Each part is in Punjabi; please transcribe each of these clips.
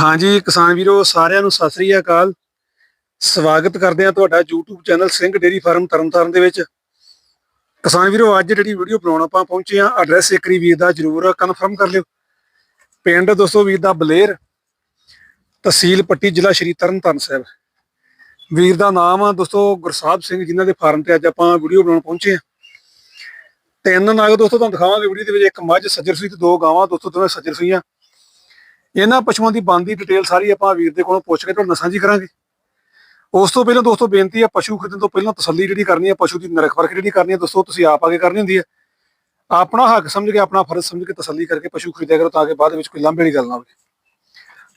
ਹਾਂਜੀ, ਕਿਸਾਨ ਵੀਰੋ, ਸਾਰਿਆਂ ਨੂੰ ਸਤਿ ਸ੍ਰੀ ਅਕਾਲ। ਸਵਾਗਤ ਕਰਦੇ ਹਾਂ ਤੁਹਾਡਾ YouTube channel Singh dairy farm Tarn Taran ਦੇ ਵਿੱਚ। ਕਿਸਾਨ ਵੀਰੋ, ਅੱਜ ਜਿਹੜੀ ਵੀਡੀਓ ਬਣਾਉਣ ਆਪਾਂ ਪਹੁੰਚੇ ਹਾਂ, ਐਡਰੈਸ ਇੱਕ ਵੀਰ ਦਾ ਜਰੂਰ ਕਨਫਰਮ ਕਰ ਲਿਓ। ਪਿੰਡ ਦੋਸਤੋ ਵੀਰ ਦਾ ਬਲੇਰ, ਤਹਿਸੀਲ ਪੱਟੀ, ਜ਼ਿਲ੍ਹਾ ਸ਼੍ਰੀ ਤਰਨਤਾਰਨ ਸਾਹਿਬ। ਵੀਰ ਦਾ ਨਾਮ ਆ ਦੋਸਤੋ ਗੁਰਸਾਹਿਬ ਸਿੰਘ, ਜਿਨ੍ਹਾਂ ਦੇ ਫਾਰਮ ਤੇ ਅੱਜ ਆਪਾਂ ਵੀਡੀਓ ਬਣਾਉਣ ਪਹੁੰਚੇ ਹਾਂ। ਤਿੰਨ ਨਾਗ ਦੋਸਤੋ ਤੁਹਾਨੂੰ ਦਿਖਾਵਾਂਗੇ ਵੀਡੀਓ ਦੇ ਵਿੱਚ, ਇੱਕ ਮੱਝ, ਸੱਜਰ ਸੂਈ ਤੇ ਦੋ ਗਾਵਾਂ। ਦੋਸਤੋ ਦੋਵੇਂ ਸੱਜਰ ਸੂਈਆਂ। ਇਹਨਾਂ ਪਸ਼ੂਆਂ ਦੀ ਬੰਦ ਦੀ ਡਿਟੇਲ ਸਾਰੀ ਆਪਾਂ ਵੀਰ ਦੇ ਕੋਲੋਂ ਪੁੱਛ ਕੇ ਤੁਹਾਡੇ ਨਾਲ ਸਾਂਝੀ ਕਰਾਂਗੇ। ਉਸ ਤੋਂ ਪਹਿਲਾਂ ਦੋਸਤੋ ਬੇਨਤੀ ਹੈ ਪਸ਼ੂ ਖਰੀਦਣ ਤੋਂ ਪਹਿਲਾਂ ਤਸੱਲੀ ਜਿਹੜੀ ਕਰਨੀ ਹੈ ਪਸ਼ੂ ਦੀ ਨਿਰਖ ਪਰਖ ਜਿਹੜੀ ਕਰਨੀ ਹੈ ਦੋਸਤੋ ਤੁਸੀਂ ਆਪ ਆਗੇ ਕਰਨੀ ਹੁੰਦੀ ਹੈ ਆਪਣਾ ਹੱਕ ਸਮਝ ਕੇ ਆਪਣਾ ਫਰਜ਼ ਸਮਝ ਕੇ ਤਸੱਲੀ ਕਰਕੇ ਪਸ਼ੂ ਖਰੀਦਿਆ ਕਰੋ ਤਾਂ ਕਿ ਬਾਅਦ ਵਿੱਚ ਕੋਈ ਲਾਂਭੇ ਵਾਲੀ ਗੱਲ ਨਾ ਹੋਵੇ।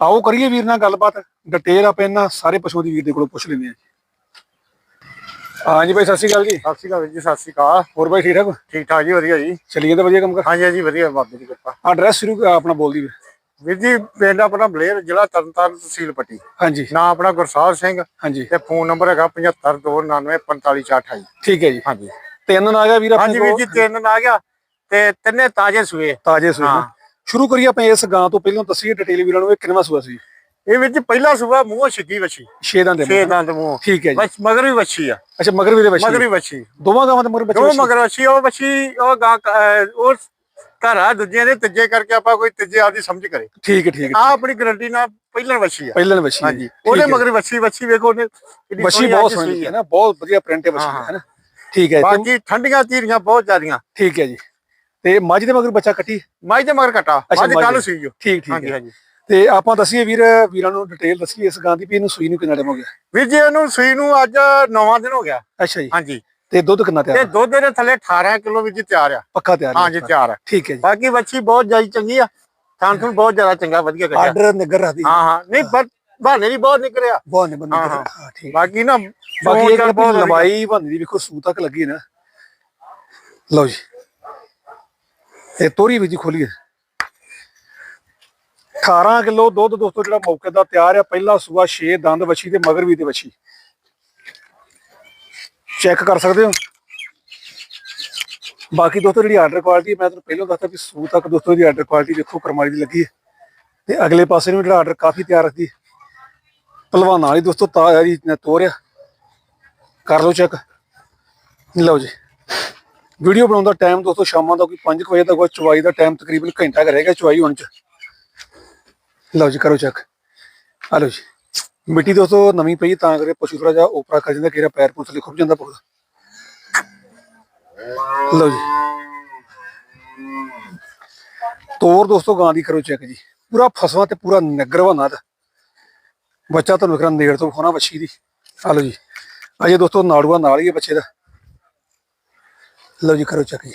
ਆਓ ਕਰੀਏ ਵੀਰ ਨਾਲ ਗੱਲਬਾਤ। ਡਿਟੇਲ ਆਪਾਂ ਇਹਨਾਂ ਸਾਰੇ ਪਸ਼ੂਆਂ ਦੀ ਵੀਰ ਦੇ ਕੋਲੋਂ ਪੁੱਛ ਲੈਂਦੇ ਹਾਂ ਜੀ। ਹਾਂਜੀ ਭਾਈ ਸਤਿ ਸ਼੍ਰੀ ਅਕਾਲ ਜੀ। ਸਤਿ ਸ਼੍ਰੀ ਅਕਾਲ ਜੀ ਸਤਿ ਸ਼੍ਰੀ ਅਕਾਲ। ਹੋਰ ਭਾਈ ਠੀਕ ਠਾਕ? ਠੀਕ ਠਾਕ ਜੀ ਵਧੀਆ ਜੀ। ਚੱਲੀਏ ਤਾਂ ਵਧੀਆ ਕੰਮ ਕਰ। ਹਾਂਜੀ ਹਾਂਜੀ ਵਧੀਆ ਬਾਬੇ ਦੀ ਕਿਰਪਾ। ਐਡਰੈਸ ਸ਼ੁਰੂ ਆਪਣਾ ਬੋਲਦੀ ਵੀਰ। ਵੀਰ ਜੀ ਪਿੰਡ ਆਪਣਾ ਬਲੇਰ ਜ਼ਿਲ੍ਹਾ ਤਰਨਤਾਰਨ ਤਹਿਸੀਲ ਪੱਟੀ। ਹਾਂਜੀ। ਨਾਂ ਆਪਣਾ ਗੁਰਸਾਹਿਬ ਸਿੰਘ। ਹਾਂਜੀ। ਤੇ ਫੋਨ ਨੰਬਰ ਹੈਗਾ 7529945428 ਠੀਕ ਹੈ ਜੀ। ਹਾਂਜੀ। ਤਿੰਨ ਨਾ ਗਿਆ ਵੀਰ ਹਾਂਜੀ ਵੀਰ ਜੀ ਤਿੰਨ ਆ ਗਿਆ ਤੇ ਤਿੰਨੇ ਤਾਜ਼ੇ ਸੂਏ। ਤਾਜੇ ਸੂਏ। ਨਾ। ਸ਼ੁਰੂ ਕਰੀਏ ਆਪਾਂ ਇਸ ਗਾਂ ਤੋਂ। ਪਹਿਲਾਂ ਦੱਸੀਏ ਡਿਟੇਲ ਵੀਰਾਂ ਨੂੰ ਇਹ ਕਿੰਨਵਾਂ ਸੂਆ ਸੀ? ਇਹ ਜੀ ਪਹਿਲਾ ਸੂਆ ਮੂੰਹ ਛਿੱਗੀ ਵੱਛੀ। ਛੇ ਦਾ ਦੇ ਛੇ ਦੰਦ ਮੂੰਹ। ਠੀਕ ਹੈ ਜੀ। ਬਸ ਮਗਰ ਵੀ ਵੱਛੀ ਆ। ਅੱਛਾ ਮਗਰ ਵੀ ਦੇ ਬੱਚੇ ਮਗਰ ਵੀ ਵੱਛੀ। ਦੋਵਾਂ ਗਾਵਾਂ ਦੇ ਮਗਰ ਵੱਛੀ? ਮਗਰ ਵੱਛੀ ਉਹ ਵੱਛੀ ਉਹ ਗਾਂ ਉਹ ਘਰ ਆ ਦੂਜਿਆਂ ਦੇ ਤੀਜੇ ਕਰਕੇ ਆਪਾਂ ਕੋਈ ਤੀਜੇ ਆਪਦੀ ਸਮਝ ਕਰੇ। ਠੀਕ ਹੈ ਠੀਕ ਆ ਆਪਣੀ ਗਰੰਟੀ ਨਾਲ ਪਹਿਲਾਂ ਵੱਛੀ ਆ। ਪਹਿਲਾਂ ਬੱਚੀ ਹਾਂਜੀ ਉਹਦੇ ਮਗਰ ਵੱਛੀ ਵੱਛੀ ਵੇਖੋ ਉਹਨੇ ਸੋਹਣੀ ਬਹੁਤ ਸੋਹਣੀ ਸੂਈ ਹੈ ਨਾ ਬਹੁਤ ਵਧੀਆ ਪ੍ਰਿੰਟ ਹੈ ਬੱਚੀ ਹਾਂ, ਨਾ? ਠੀਕ ਹੈ ਬਾਕੀ ਠੰਡੀਆਂ ਧੀਰੀਆਂ ਬਹੁਤ ਜ਼ਿਆਦੀਆਂ। ਠੀਕ ਹੈ ਜੀ। ਤੇ ਮੱਝ ਦੇ ਮਗਰ ਬੱਚਾ ਕੱਟੀ? ਮਾਈ ਦੇ ਮਗਰ ਕਟਾ। ਮੱਝ ਕੱਲ ਦੇ। ਸੀ ਜੋ ਠੀਕ ਠੀਕ ਹਾਂਜੀ ਹਾਂਜੀ। ਤੇ ਆਪਾਂ ਦੱਸੀਏ ਵੀਰ ਵੀਰਾਂ ਨੂੰ ਡਿਟੇਲ ਦੱਸੀਏ ਇਸ ਗਾਂ ਦੀ ਵੀ ਇਹਨੂੰ ਸੂਈ ਨੂੰ ਕਿੰਨਾ ਟਾਈਮ ਹੋ ਗਿਆ? ਵੀਰ ਜੀ ਇਹਨੂੰ ਸੂਈ ਨੂੰ ਅੱਜ ਨੌਵਾਂ ਦਿਨ ਹੋ ਗਿਆ। ਅੱਛਾ ਜੀ। ਹਾਂਜੀ। ਤੇ ਦੁੱਧ ਕਿੰਨਾ ਤਿਆਰ ਤੇ? ਦੁੱਧ ਦੇ ਥੱਲੇ 18 ਕਿਲੋ ਜੀ ਤਿਆਰ ਆ। ਪੱਕਾ ਤਿਆਰ ਹੈ ਹਾਂਜੀ ਤਿਆਰ ਆ। ਠੀਕ ਹੈ ਜੀ। ਬਾਕੀ ਬੱਚੀ ਬਹੁਤ ਜ਼ਿਆਦਾ ਚੰਗੀ ਆ। ਥਾਂ ਥੂੰ ਬਹੁਤ ਜ਼ਿਆਦਾ ਚੰਗਾ ਵਧੀਆ ਕੱਢਿਆ। ਆਰਡਰ ਨਿਗਰ ਰਹਦੀ ਹਾਂ ਹਾਂ। ਨਹੀਂ ਪਰ ਬਹਾਨੇ ਨਹੀਂ ਬਹੁਤ ਨਿਕਲਿਆ। ਬਹੁਤ ਨੇ ਬੰਦੇ ਹਾਂ, ਠੀਕ। ਬਾਕੀ ਨਾ ਬਾਕੀ ਗੱਲ ਬਹੁਤ। ਲੰਬਾਈ ਬੰਦੀ ਦੀ ਵੇਖੋ ਸੂ ਤੱਕ ਲੱਗੀ ਨਾ। ਲਓ ਜੀ। ਇਹ ਤੋਰੀ ਵੀ ਜੀ ਖੋਲੀਏ। 18 ਕਿਲੋ ਦੁੱਧ ਦੋਸਤੋ ਜਿਹੜਾ ਮੌਕੇ ਦਾ ਤਿਆਰ ਆ। ਪਹਿਲਾ ਸੂਆ 6 ਦੰਦ ਵੱਛੀ ਤੇ ਮਗਰ ਵੀ ਤੇ ਵੱਛੀ। ਚੈੱਕ ਕਰ ਸਕਦੇ ਹੋ? ਬਾਕੀ ਦੋਸਤੋ, ਜਿਹੜੀ ਆਰਡਰ ਕੁਆਲਿਟੀ ਮੈਂ ਤੁਹਾਨੂੰ ਪਹਿਲਾਂ ਦੱਸਤਾ ਵੀ ਸੂ ਤੱਕ ਦੋਸਤੋ ਦੀ ਆਰਡਰ ਕੁਆਲਿਟੀ ਦੇਖੋ, ਕਰਮਾਲੀ ਦੀ ਲੱਗੀ ਹੈ। ਤੇ ਅਗਲੇ ਪਾਸੇ ਨੂੰ ਜਿਹੜਾ ਆਰਡਰ ਕਾਫੀ ਤਿਆਰ ਰੱਖਦੀ ਹੈ। ਪਹਿਲਵਾਨਾਂ ਵਾਲੀ ਦੋਸਤੋ, ਤਾਂ ਜੀ ਤੋਰਿਆ। ਕਰ ਲਓ ਚੈੱਕ ਲਓ ਜੀ। ਵੀਡੀਓ ਬਣਾਉਣ ਦਾ ਟਾਈਮ ਦੋਸਤੋ, ਸ਼ਾਮਾਂ ਦਾ ਕੋਈ 5 ਵਜੇ ਤੱਕ ਚਵਾਈ ਦਾ ਟਾਈਮ ਤਕਰੀਬਨ ਘੰਟਾ ਕੁ ਰਹਿ ਗਿਆ ਚੁਆਈ ਹੋਣ ਚ। ਲਓ ਜੀ, ਕਰੋ ਚੈੱਕ ਆ ਲਓ ਜੀ। ਮਿੱਟੀ ਦੋਸਤੋ ਨਵੀਂ ਪਈ, ਤਾਂ ਕਰਕੇ ਪਸ਼ੂ ਥੋੜਾ ਜਿਹਾ ਉਪਰਾ ਕਰ ਜਾਂਦਾ, ਕਿਹੜਾ ਪੈਰ ਪੁੱਤ ਖੁੱਭ ਜਾਂਦਾ ਬਹੁਤ ਲਓ ਜੀ। ਤੋਰ ਦੋਸਤੋ ਗਾਂ ਦੀ ਕਰੋ ਚੈੱਕ ਜੀ। ਪੂਰਾ ਫਸਵਾ ਤੇ ਪੂਰਾ ਨਗਰਵਾਨਾ ਦਾ ਬੱਚਾ ਤੁਹਾਨੂੰ ਵਿਖਰਾਂ ਨੇੜ ਤੋਂ ਵਿਖਾਉਣਾ ਬੱਚੀ ਦੀ। ਆ ਲਓ ਜੀ। ਅਜੇ ਦੋਸਤੋ ਨਾੜੂਆ ਨਾਲ ਹੀ ਹੈ ਬੱਚੇ ਦਾ। ਲਓ ਜੀ, ਕਰੋ ਚੱਕ ਜੀ।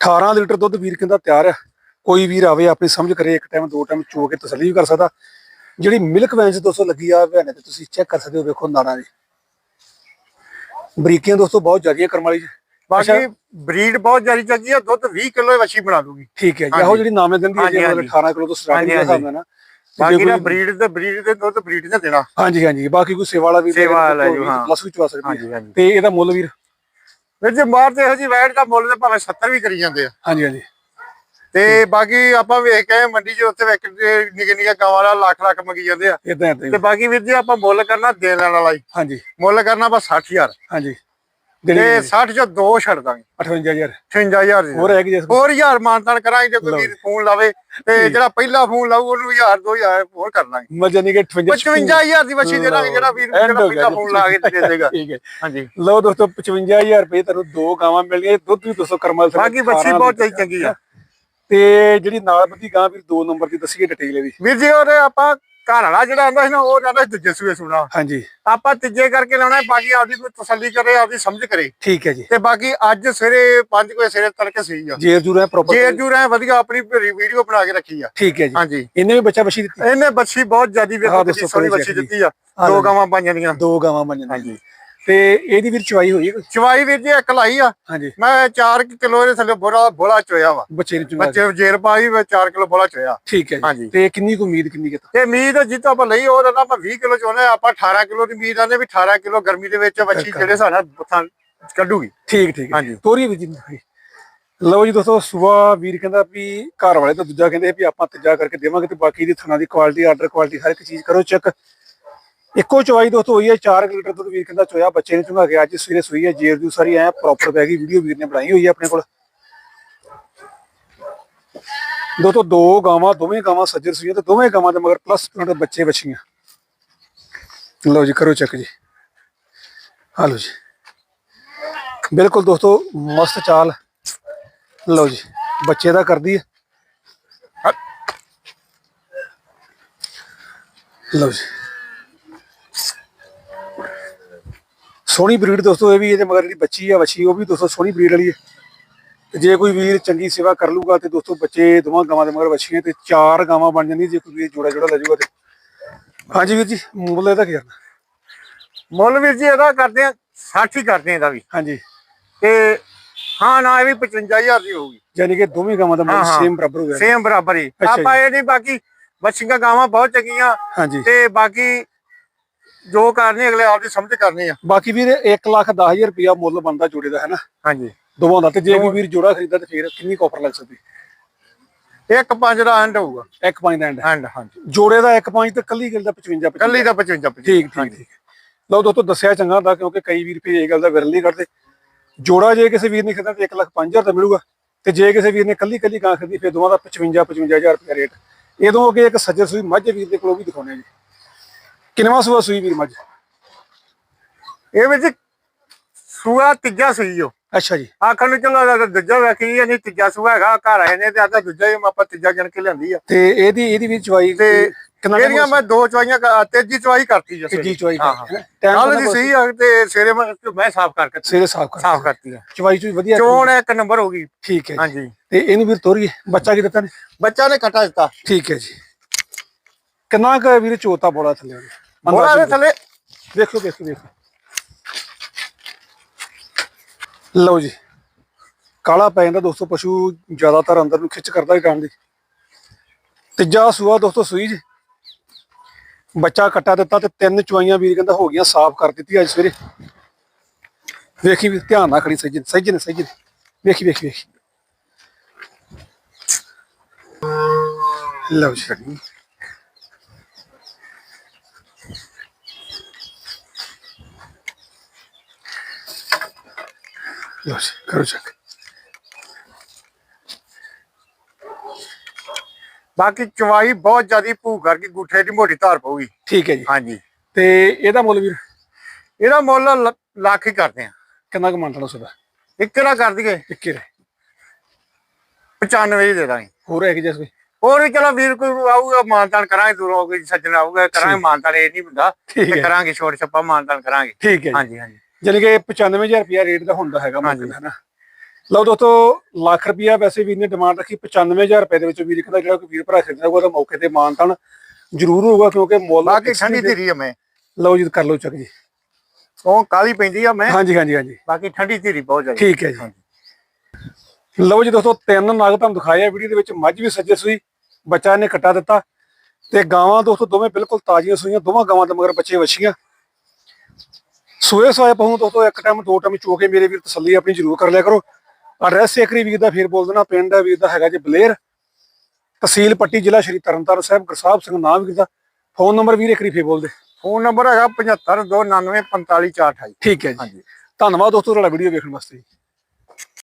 18 ਲੀਟਰ ਦੁੱਧ ਵੀਰ ਕਹਿੰਦਾ ਤਿਆਰ ਆ ਕੋਈ ਵੀਰ ਆਵੇ, ਆਪਣੀ ਸਮਝ ਕਰੇ, ਇੱਕ ਟਾਈਮ ਦੋ ਟਾਈਮ ਚੋ ਕੇ ਤਸੱਲੀ ਵੀ ਕਰ ਸਕਦਾ। ਜਿਹੜੀ ਮਿਲਕ ਚ ਦੋਸਤੋ ਲੱਗੀ ਆ ਭੈਣੇ ਤੇ ਤੁਸੀਂ ਚੈੱਕ ਕਰ ਸਕਦੇ ਹੋ ਵੇਖੋ ਨਾੜਾਂ ਦੀ ਬਰੀਕੀਆਂ ਦੋਸਤੋ ਬਹੁਤ ਜ਼ਿਆਦੀਆਂ ਕਰਮ ਵਾਲੀ ਬਾਕੀ ਬਰੀਡ ਬਹੁਤ ਜ਼ਿਆਦਾ ਚੰਗੀ ਆ ਦੁੱਧ 20 ਕਿਲੋ ਵੱਛੀ ਬਣਾ ਦੂਗੀ। ਠੀਕ ਹੈ ਜੀ ਜਿਹੜੀ ਨਾਮੇ ਦਿੰਦੀ ਹੈ ਜੀ ਹਾਂਜੀ, ਮਤਲਬ 18 ਕਿਲੋ ਤੋਂ ਸਟਾਰਟਿੰਗ ਦੇ ਹਿਸਾਬ ਨਾਲ ਬਾਕੀ ਨਾ ਬਰੀਡ ਤੇ ਬਰੀਡ ਦੇ ਦੁੱਧ ਬਰੀਡ ਨੇ ਦੇਣਾ। ਹਾਂਜੀ ਹਾਂਜੀ ਬਾਕੀ ਕੋਈ ਸੇਵਾ ਵਾਲਾ ਵੀ ਸੇਵਾ ਵਾਲਾ ਜੀ, ਹਾਂ। ਪਲੱਸ ਵੀ ਚਵਾ ਸਕਦੀ। ਤੇ ਇਹਦਾ ਮੁੱਲ ਵੀਰ? ਵੀਰ ਜੀ ਮਾਰ ਤੇ ਇਹੋ ਜੀ ਵੈਟ ਦਾ ਮੁੱਲ ਤੇ ਭਾਵੇਂ 70 ਵੀ ਕਰੀ ਜਾਂਦੇ ਆ। ਹਾਂਜੀ ਹਾਂਜੀ। ਤੇ ਬਾਕੀ ਆਪਾਂ ਵੇਖ ਕੇ ਮੰਡੀ 'ਚ ਉੱਥੇ ਵੇਖ ਨਿੱਕੇ ਨਿੱਕੇ ਗਾਵਾਂ ਦਾ ਲੱਖ ਲੱਖ ਮੰਗੀ ਜਾਂਦੇ ਆ। ਇਦਾਂ ਤੇ ਬਾਕੀ ਵੀਰ ਜੀ ਆਪਾਂ ਮੁੱਲ ਕਰਨਾ ਦੇਣ ਵਾਲਾ ਹੀ। ਹਾਂਜੀ। ਮੁੱਲ ਕਰਨਾ ਬਸ 60000 ਹਾਂਜੀ। ਤੇ ਜਿਹੜੀ 60 ਚੋਂ ਦੋ ਛੱਡ ਦਾਂਗੇ। 58000 56000 ਹੋਰ ਹੈ ਕਿ ਹੋਰ ਹਜ਼ਾਰ ਮਾਨਤਾਨ ਕਰਾਂਗੇ ਜੇ ਕੋਈ। ਵੀਰ ਫੋਨ ਲਾਵੇ। ਤੇ ਜਿਹੜਾ ਪਹਿਲਾ ਫੋਨ ਲਾਊ ਉਹਨੂੰ 1000 2000 ਹੋਰ ਕਰ ਲਾਂਗੇ। ਮਜਾ ਨਹੀਂ ਕਿ 58 55000 ਦੀ ਬੱਚੀ ਜਿਹੜਾ ਵੀਰ ਜਿਹੜਾ ਗਿਆ ਪਹਿਲਾ। ਫੋਨ ਲਾ ਕੇ ਦੇ ਦੇਗਾ। ਠੀਕ ਹੈ। ਹਾਂਜੀ। ਲਓ ਦੋਸਤੋ 55000 ਰੁਪਏ ਤੁਹਾਨੂੰ ਦੋ ਗਾਵਾਂ ਮਿਲ ਗਈਆਂ। ਦੁੱਧ ਵੀ ਦੋਸਤੋ ਕਰਮਲ ਬਾਕੀ ਬੱਚੀ ਬਹੁਤ ਚੰਗੀ ਆ। ਤੇ ਜਿਹੜੀ ਨਾਲ ਬੱਦੀ ਗਾਂ ਵੀਰ ਦੋ ਨੰਬਰ ਦੀ ਦੱਸੀਏ ਡਿਟੇਲ ਇਹਦੀ। ਵੀਰ ਜੀ ਉਹਦੇ ਆਪਾਂ ਘਰ ਵਾਲਾ ਜਿਹੜਾ ਆਂਦਾ ਸੀ ਨਾ ਉਹ ਜਾਂਦਾ ਦੂਜੇ ਸੂਏ ਸੁਣਾ। ਹਾਂਜੀ। ਆਪਾਂ ਤੀਜੇ ਕਰਕੇ ਲਾਉਣਾ ਹੈ, ਬਾਕੀ ਆਪਦੀ ਕੋਈ ਤਸੱਲੀ ਕਰੇ ਆਪਦੀ ਸਮਝ ਕਰੇ। ਠੀਕ ਹੈ ਜੀ। ਤੇ ਬਾਕੀ ਅੱਜ ਸਵੇਰੇ 5 ਵਜੇ ਸਵੇਰੇ ਤੜਕੇ ਸਹੀ ਆ। ਜੇਰ ਜੂਰ ਹੈ ਪ੍ਰੋਪਰ ਜੇਰ ਜੂਰ ਵਧੀਆ ਆਪਣੀ ਵੀਡੀਓ ਬਣਾ ਕੇ ਰੱਖੀ ਆ। ਠੀਕ ਹੈ ਜੀ। ਹਾਂਜੀ। ਇਹਨੇ ਵੀ ਬੱਚਾ ਬਛੀ ਦਿੱਤੀ? ਇਹਨੇ ਬੱਚੀ ਬਹੁਤ ਜ਼ਿਆਦੀ ਵੇਖੋ ਸੋਹਣੀ ਚੈੱਕ ਦਿੱਤੀ ਆ। ਦੋ। ਗਾਵਾਂ ਪਾਈਆਂ ਦੀਆਂ। ਦੋ ਗਾਵਾਂ ਜਾਂਦੀਆਂ ਹਾਂਜੀ। ਤੇ ਇਹਦੀ ਵੀਰ ਚਵਾਈ ਹੋਈ ਹੈ? ਚਵਾਈ ਵੀਰ ਜੀ ਇੱਕ ਲਾਈ ਆ। ਹਾਂਜੀ। ਮੈਂ 4 ਕਿਲੋ ਦੇ ਥੱਲੇ ਬੋਲਾ ਬੋਲਾ ਚੋਇਆ ਵਾ। ਬੱਚੇ ਨੂੰ ਚੁਣਾ ਬੱਚੇ ਜੇਰ ਪਾਈ ਵੇ 4 ਕਿਲੋ ਬੋਲਾ ਚੋਇਆ। ਠੀਕ ਹੈ ਜੀ। ਹਾਂਜੀ। ਤੇ ਕਿੰਨੀ ਕੁ ਉਮੀਦ ਕਿੰਨੀ ਕਿਤਾ ਤੇ ਉਮੀਦ ਜਿੱਤੋਂ ਆਪਾਂ ਲਈ ਉਹਦਾ ਤਾਂ ਆਪਾਂ 20 ਕਿਲੋ ਆ, ਆਪਾਂ 18 ਕਿਲੋ ਦੀ ਉਮੀਦ ਆਨੇ ਵੀ 18 ਕਿਲੋ ਗਰਮੀ ਦੇ ਵਿੱਚ ਬੱਚੀ ਜਿਹੜੇ ਸਾਡਾ ਬੁੱਥਾਂ ਕੱਢੂਗੀ। ਠੀਕ ਠੀਕ ਹਾਂਜੀ। ਤੋਰੀ ਵੀ ਜੀ। ਲਓ ਜੀ ਦੋਸਤੋ ਸਵੇਰ ਵੀਰ ਕਹਿੰਦਾ ਵੀ ਘਰ ਵਾਲੇ ਤਾਂ ਦੂਜਾ ਕਹਿੰਦੇ ਵੀ ਆਪਾਂ ਤੀਜਾ ਕਰਕੇ ਦੇਵਾਂਗੇ ਤੇ ਬਾਕੀ ਦੀ ਥਣਾ ਦੀ ਕੁਆਲਿਟੀ ਆਰਡਰ ਕੁਆਲਿਟੀ ਹਰ ਇੱਕ ਚੀਜ਼ ਕਰੋ ਚੈੱਕ ਇੱਕੋ ਚਵਾਈ ਦੋਸਤੋ ਹੋਈ ਹੈ 4 ਲੀਟਰ ਦੁੱਧ ਵੀਰ ਕਹਿੰਦਾ ਚੋਇਆ, ਬੱਚੇ ਨੇ ਚੁੰਗਾ ਕੇ ਅੱਜ ਸਵੇਰੇ ਸੂਈ ਹੈ ਜੇਰ ਜੂ ਸਾਰੀ ਐ ਪ੍ਰੋਪਰ ਪੈ ਗਈ ਵੀਡੀਓ ਵੀਰ ਨੇ ਬਣਾਈ ਹੋਈ ਹੈ ਆਪਣੇ ਕੋਲ। ਦੋਸਤੋ ਦੋ ਗਾਵਾਂ, ਦੋਵੇਂ ਗਾਵਾਂ ਸੱਜਰ ਸੂਈਆਂ ਤੇ ਦੋਵੇਂ ਗਾਵਾਂ ਦੇ ਮਗਰ ਪਲੱਸ ਪੁਆਇੰਟ ਬੱਚੇ ਬੱਚੀਆਂ। ਲਓ ਜੀ, ਕਰੋ ਚੱਕ ਜੀ। ਹਾਲੋ ਜੀ। ਬਿਲਕੁਲ ਦੋਸਤੋ ਮਸਤ ਚਾਲ। ਲਓ ਜੀ, ਬੱਚੇ ਦਾ ਕਰਦੀ ਹੈ। ਲਓ ਜੀ। ਸੋਹਣੀ ਬਰੀਡ ਦੋਸਤੋ ਇਹ ਵੀ ਇਹਦੇ ਮਗਰ ਜਿਹੜੀ ਬੱਚੀ ਆ ਵੱਛੀ ਉਹ ਵੀ ਦੋਸਤੋ ਸੋਹਣੀ ਬਰੀਡ ਵਾਲੀ ਹੈ। ਤੇ ਜੇ ਕੋਈ ਵੀਰ ਚੰਗੀ ਸੇਵਾ ਕਰ ਲੂਗਾ ਤੇ ਦੋਸਤੋ ਬੱਚੇ ਦੋਵਾਂ ਗਾਵਾਂ ਦੇ ਮਗਰ ਵੱਛੀਆਂ ਤੇ ਚਾਰ ਗਾਵਾਂ ਬਣ ਜਾਂਦੀਆਂ ਜੇ ਕੋਈ ਵੀਰ ਜੋੜਾ ਜੋੜਾ ਲੈ ਜਾਊਗਾ ਤੇ। ਹਾਂਜੀ ਵੀਰ ਜੀ ਮੁੱਲ ਇਹਦਾ ਕੀ ਕਰਨਾ ਮੁੱਲ ਵੀਰ ਜੀ ਇਹਦਾ ਕਰਦੇ ਆ 60 ਹੀ ਕਰਦੇ ਆ ਇਹਦਾ ਵੀ। ਹਾਂਜੀ। ਤੇ ਹਾਂ ਨਾ ਇਹ ਵੀ 55000 ਦੀ ਹੋਊਗੀ। ਯਾਨੀ ਕਿ ਦੋਵੇਂ ਗਾਵਾਂ ਦਾ ਮੁੱਲ। ਸੇਮ ਬਰਾਬਰ ਹੋ ਗਿਆ। ਸੇਮ ਬਰਾਬਰ ਹੀ। ਆਪਾਂ ਇਹ ਨਹੀਂ ਬਾਕੀ ਬੱਚੀਆਂ ਗਾਵਾਂ ਬਹੁਤ ਚੰਗੀਆਂ ਹਾਂਜੀ। ਤੇ ਬਾਕੀ ਜੋ ਕਰਨੀ ਅਗਲੇ ਆਪ ਦੀ ਸਮਝ ਕਰਨੀ ਆ। ਬਾਕੀ ਵੀਰ 1 ਲੱਖ 10000 ਰੁਪਇਆ ਮੁੱਲ ਬਣਦਾ ਜੋੜੇ ਦਾ ਹੈ ਨਾ ਹਾਂਜੀ। ਦੋਵਾਂ ਦਾ। ਤੇ ਜੇ ਕੋਈ ਵੀਰ ਜੋੜਾ ਖਰੀਦਾ ਤੇ ਫਿਰ ਕਿੰਨੀ ਕਾਫਰ ਲੱਗ ਸਕਦੀ? ਇੱਕ ਪੰਜ ਦਾ ਐਂਡ ਹੋਊਗਾ। ਇੱਕ ਪੰਜ ਦਾ ਐਂਡ ਐਂਡ ਹਾਂਜੀ। ਜੋੜੇ ਦਾ ਇੱਕ ਪੰਜ ਤੇ ਕੱਲੀ ਗੱਲ ਦਾ 55 55 ਕੱਲੀ ਦਾ 55 55 ਠੀਕ ਠੀਕ ਠੀਕ। ਲਓ ਦੋਸਤੋ ਦੱਸਿਆ ਚੰਗਾ ਹੁੰਦਾ ਕਿਉਂਕਿ ਕਈ ਵੀਰ ਫਿਰ ਇਹ ਗੱਲ ਦਾ ਵਿਰਲ ਨਹੀਂ ਕਰਦੇ। ਜੋੜਾ ਜੇ ਕਿਸੇ ਵੀਰ ਨੇ ਖਰੀਦਣਾ ਤੇ 1 ਲੱਖ 5000 ਦਾ ਮਿਲੂਗਾ। ਤੇ ਜੇ ਕਿਸੇ ਵੀਰ ਨੇ ਕੱਲੀ ਕੱਲੀ ਗਾਂ ਖਰੀਦੀ ਫਿਰ ਦੋਵਾਂ ਦਾ 55 55000 ਰੁਪਏ ਰੇਟ। ਇਹਦੋਂ ਅੱਗੇ ਇੱਕ ਸੱਜਰ ਸੂਈ ਮੱਝ ਵੀਰ ਦੇ ਕੋਲੋਂ ਵੀ ਦਿਖਾਉਣੇ ਜੀ। ਕਿੰਨਵਾਂ ਸੂਆ ਸੂਈ ਵੀਰ ਮੱਝ? ਇਹ ਵਿੱਚ ਸੂਆ ਤੀਜਾ ਸੂਈ ਓ। ਅੱਛਾ ਜੀ। ਆਖਣ ਨੂੰ ਚਲੋ ਇਹਦਾ ਦੂਜਾ ਵੇਖੀ ਇਹ ਨਹੀਂ ਤੀਜਾ ਸੂਆ ਹੈਗਾ ਘਰ ਆਏ ਨੇ ਤੇ ਆਦਾ ਦੂਜਾ ਹੀ ਆਪਾਂ ਤੀਜਾ ਜਣ ਕੇ ਲਿਆਂਦੀ ਆ। ਤੇ ਇਹਦੀ ਇਹਦੀ ਵੀ ਚਵਾਈ ਤੇ ਕਿੰਨਾ ਮੈਂ ਦੋ ਚਵਾਈਆਂ ਤੀਜੀ ਚਵਾਈ ਕਰਤੀ ਜਿਸ ਤੀਜੀ ਚਵਾਈ ਹਾਂ, ਹੈਂ? ਕੱਲ ਦੀ ਸਹੀ ਆ ਤੇ ਸਵੇਰੇ ਮੈਂ ਮੈਂ ਸਾਫ਼ ਕਰਕੇ ਸਿਰੇ ਸਾਫ਼ ਕਰ ਸਾਫ਼ ਕਰਤੀ ਆ। ਚਵਾਈ ਚੁਈ ਵਧੀਆ ਚੋਣ ਇੱਕ ਨੰਬਰ ਹੋ ਗਈ। ਠੀਕ ਹੈ ਜੀ। ਹਾਂਜੀ। ਤੇ ਇਹਨੂੰ ਵੀਰ ਤੋਰੀਏ। ਬੱਚਾ ਕੀ ਦਿੱਤਾ ਨੇ? ਬੱਚਾ ਨੇ ਕਟਾ ਦਿੱਤਾ। ਠੀਕ ਹੈ ਜੀ। ਕਿੰਨਾ ਕੁ ਵੀਰ ਚੋਤਾ ਬੋਲਾ ਥੱਲੇ ਥੱਲੇ। ਦੇਖੋ ਦੇਖੋ ਦੇਖੋ। ਲਓ ਜੀ। ਕਾਲਾ ਪੈ ਜਾਂਦਾ ਦੋਸਤੋ ਪਸ਼ੂ ਜ਼ਿਆਦਾਤਰ ਅੰਦਰ ਨੂੰ ਖਿੱਚ ਕਰਦਾ ਹੀ ਕੰਮ ਦੀ। ਤੀਜਾ ਸੂਆ ਦੋਸਤੋ ਸੂਈ ਜੀ। ਬੱਚਾ ਕੱਟਾ ਦਿੱਤਾ ਤੇ ਤਿੰਨ ਚੁਆਈਆਂ ਵੀਰ ਕਹਿੰਦਾ ਹੋ ਗਈਆਂ ਸਾਫ਼ ਕਰ ਦਿੱਤੀ ਅੱਜ ਸਵੇਰੇ। ਵੇਖੀ ਵੀ ਧਿਆਨ ਨਾਲ ਖੜੀ ਸੱਜਣ ਸੱਜਣ ਸੱਜਣ। ਵੇਖੀ ਵੇਖੀ ਵੇਖੀ। ਲਓ ਜੀ। ਕਰੋ ਚੱਕ ਬਾਕੀ ਚਵਾਈ ਬਹੁਤ ਜ਼ਿਆਦੀ ਭੂ ਕਰਕੇ ਗੁੱਠੇ ਦੀ ਮੋਟੀ ਧਾਰ ਪਊਗੀ। ਠੀਕ ਹੈ ਜੀ। ਹਾਂਜੀ। ਤੇ ਇਹਦਾ ਮੁੱਲ ਵੀਰ? ਇਹਦਾ ਮੁੱਲ ਲ- ਲੱਖ ਹੀ ਕਰਦੇ ਆ ਕਿੰਨਾ ਕੁ ਮੰਨਦਾ ਸਦਾ ਇੱਕ ਨਾ ਕਰ ਦਈਏ? ਇੱਕੇ ਰਹੇ। 95 ਹੀ ਦੇ ਦਾਂਗੇ। ਹੋਰ ਹੈ ਕਿ ਜੈਸੇ ਹੋਰ ਵੀ ਚਲੋ ਵੀਰ ਕੋਈ ਆਊਗਾ ਮਾਨਤਾਨ ਕਰਾਂਗੇ ਦੂਰੋਂ ਕੋਈ ਸੱਜਣ ਆਊਗਾ ਕਰਾਂਗੇ ਮਾਨਤਾਨ ਇਹ ਨਹੀਂ ਹੁੰਦਾ। ਠੀਕ ਤੇ ਹੈ ਕਰਾਂਗੇ ਛੋਟ ਛੱਪਾ ਮਾਨਤਾਨ ਕਰਾਂਗੇ। ਠੀਕ ਹੈ ਜੀ। ਹਾਂਜੀ ਹਾਂਜੀ। ਜਾਨੀ ਕਿ 95000 ਰੁਪਿਆ ਰੇਟ ਦਾ ਹੁੰਦਾ ਹੈਗਾ। ਮੌਕੇ ਦਾ ਨਾ ਲਓ ਦੋਸਤੋ ਲੱਖ ਰੁਪਿਆ ਵੈਸੇ ਵੀਰ ਨੇ ਡਿਮਾਂਡ ਰੱਖੀ 95000 ਰੁਪਏ ਦੇ ਵਿੱਚ ਵੀਰ ਕਹਿੰਦਾ ਜਿਹੜਾ ਕੋਈ ਵੀਰ ਭਰਾ ਖਰੀਦਣਾ ਤਾਂ ਮੌਕੇ ਤੇ ਮਾਨਤਨ ਜ਼ਰੂਰ ਹੋਊਗਾ ਕਿਉਂਕਿ ਮੁੱਲ ਬਾਕੀ ਠੰਡੀ ਧੀਰੀ ਆ ਮੈਂ। ਲਓ ਜੀ ਕਰ ਲਓ ਚੱਕ ਜੀ। ਉਹ ਕਾਲੀ ਪੈਂਦੀ ਆ ਮੈਂ। ਹਾਂਜੀ ਹਾਂਜੀ ਹਾਂਜੀ। ਬਾਕੀ ਠੰਡੀ ਧੀਰੀ ਬਹੁਤ ਜ਼ਿਆਦਾ। ਠੀਕ ਹੈ ਜੀ। ਲਓ ਜੀ ਦੋਸਤੋ ਤਿੰਨ ਨਗ ਤੁਹਾਨੂੰ ਦਿਖਾਏ ਆ ਵੀਡੀਓ ਦੇ ਵਿੱਚ ਮੱਝ ਵੀ ਸੱਜੇ ਸੂਈ ਬੱਚਾ ਨੇ ਕੱਟਾ ਦਿੱਤਾ। ਤੇ ਗਾਵਾਂ ਦੋਸਤੋ ਦੋਵੇਂ ਬਿਲਕੁਲ ਤਾਜ਼ੀਆਂ ਸੂਈਆਂ ਦੋਵਾਂ ਗਾਵਾਂ ਦੇ ਮਗਰ ਬੱਚੇ ਵੱਛੀਆਂ। ਸੋਏ ਸੋਏ ਪਹੂ ਦੋਸਤੋ ਇੱਕ ਟਾਈਮ ਦੋ ਟਾਈਮ ਚੋ ਕੇ ਮੇਰੇ ਵੀਰ ਤਸੱਲੀ ਆਪਣੀ ਜ਼ਰੂਰ ਕਰ ਲਿਆ ਕਰੋ। ਐਡਰੈਸ ਏਕਰੀ ਵੀਰ ਦਾ ਫੇਰ ਬੋਲ ਦੇਣਾ ਪਿੰਡ ਵੀਰ ਦਾ ਹੈਗਾ ਜੀ ਬਲੇਰ। ਤਹਿਸੀਲ ਪੱਟੀ ਜ਼ਿਲ੍ਹਾ ਸ਼੍ਰੀ ਤਰਨਤਾਰਨ ਸਾਹਿਬ ਗੁਰਸਾਹਿਬ ਸਿੰਘ ਨਾਮ ਵੀਰ ਦਾ। ਫੋਨ ਨੰਬਰ ਵੀਰ ਏਕਰੀ ਫੇਰ ਬੋਲ ਦੇ। ਫੋਨ ਨੰਬਰ ਹੈਗਾ 7529455428 ਠੀਕ ਹੈ ਜੀ। ਧੰਨਵਾਦ ਦੋਸਤੋ ਤੁਹਾਡਾ ਵੀਡੀਓ ਵੇਖਣ ਵਾਸਤੇ।